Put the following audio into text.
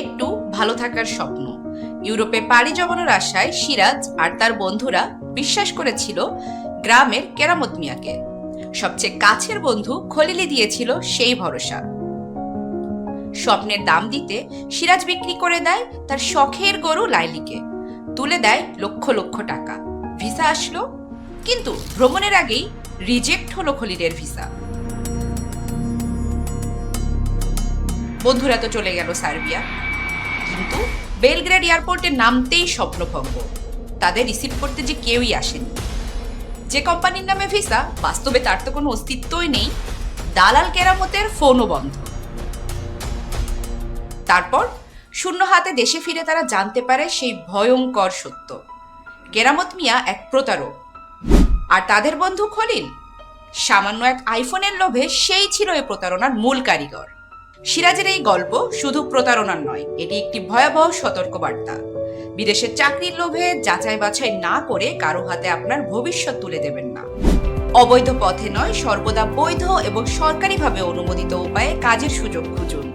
একটু ভালো থাকার স্বপ্ন। ইউরোপে পাড়ি জমানোর আশায় সিরাজ আর তার বন্ধুরা বিশ্বাস করেছিল গ্রামের কেরামত মিয়াকে। সবচেয়ে কাছের বন্ধু খলিলি দিয়েছিল সেই ভরসা। স্বপ্নের দাম দিতে সিরাজ বিক্রি করে দেয় তার শখের গরু লাইলিকে। তুলে দেয় লক্ষ লক্ষ টাকা। ভিসা আসলো, কিন্তু ভ্রমণের আগেই রিজেক্ট হলো খলিলের ভিসা। বন্ধুরা তো চলে গেল সার্বিয়া। কিন্তু বেলগ্রেড এয়ারপোর্টে নামতেই স্বপ্নভঙ্গ। তাদের রিসিভ করতে যে কেউই আসেনি। যে কোম্পানির নামে ভিসা, বাস্তবে তার তো কোনো অস্তিত্বই নেই। দালাল কেরামতের ফোনও বন্ধ। তারপর শূন্য হাতে দেশে ফিরে তারা জানতে পারে সেই ভয়ঙ্কর সত্য। কেরামত মিয়া এক প্রতারক। আর তাদের বন্ধু খলিল। সামান্য এক আইফোনের লোভে সেই ছিল এই প্রতারণার মূল কারিগর। সিরাজের এই গল্প শুধু প্রতারণার নয়, এটি একটি ভয়াবহ সতর্কবার্তা। বিদেশের চাকরির লোভে যাচাই বাছাই না করে কারও হাতে আপনার ভবিষ্যৎ তুলে দেবেন না। অবৈধ পথে নয়, সর্বদা বৈধ এবং সরকারিভাবে অনুমোদিত উপায়ে কাজের সুযোগ খুঁজুন।